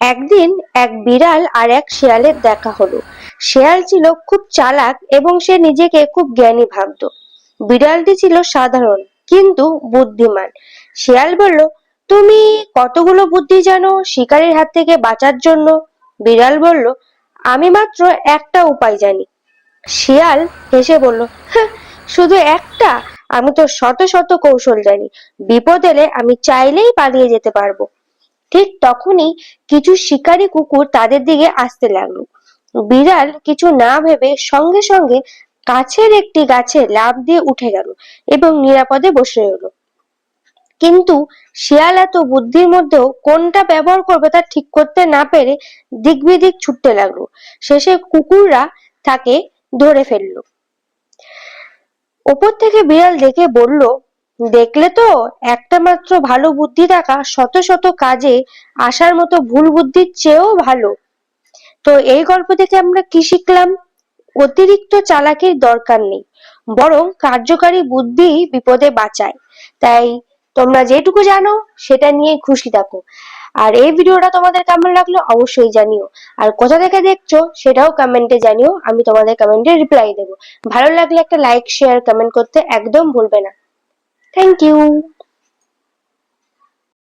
একদিন এক বিড়াল আর এক শেয়ালের দেখা হলো। শেয়াল ছিল খুব চালাক এবং সে নিজেকে খুব জ্ঞানী ভাবতো। বিড়ালটি ছিল সাধারণ কিন্তু বুদ্ধিমান। শেয়াল বলল তুমি কতগুলো বুদ্ধি জানো শিকারীর হাত থেকে বাঁচার জন্য? বিড়াল বলল আমি মাত্র একটা উপায় জানি। শিয়াল হেসে বলল "হ্যাঁ, শুধু একটা? আমি তো শত শত কৌশল জানি। বিপদ এলে আমি চাইলেই পালিয়ে যেতে পারব। ঠিক তখনই কিছু শিকারী কুকুর তাদের দিকে আসতে লাগল। বিড়াল কিছু না ভেবে সঙ্গে সঙ্গে কাছের একটি গাছে লাফ দিয়ে উঠে গেল এবং নিরাপদে বসে রইল। কিন্তু শিয়াল এত বুদ্ধির মধ্যেও কোনটা ব্যবহার করবে তা ঠিক করতে না পেরে দিক বিদিক ছুটতে লাগল। শেষে কুকুররা তাকে ধরে ফেলল। ওপর থেকে বিড়াল দেখে বলল দেখলে তো একটা মাত্র ভালো বুদ্ধি থাকা শত শত কাজে আসার মতো ভুল বুদ্ধির চেয়েও ভালো। তো এই গল্প থেকে আমরা কি শিখলাম? অতিরিক্ত চালাকির দরকার নেই, বরং কার্যকারী বুদ্ধি বিপদে বাঁচায়। তাই তোমরা যেটুকু জানো সেটা নিয়ে খুশি থাকো। আর এই ভিডিওটা তোমাদের কেমন লাগল অবশ্যই জানিও। আর কোথা থেকে দেখছ সেটাও কমেন্টে জানিও, আমি তোমাদের কমেন্টে রিপ্লাই দেবো। ভালো লাগলে একটা লাইক শেয়ার কমেন্ট করতে একদম ভুলবে না। Thank you.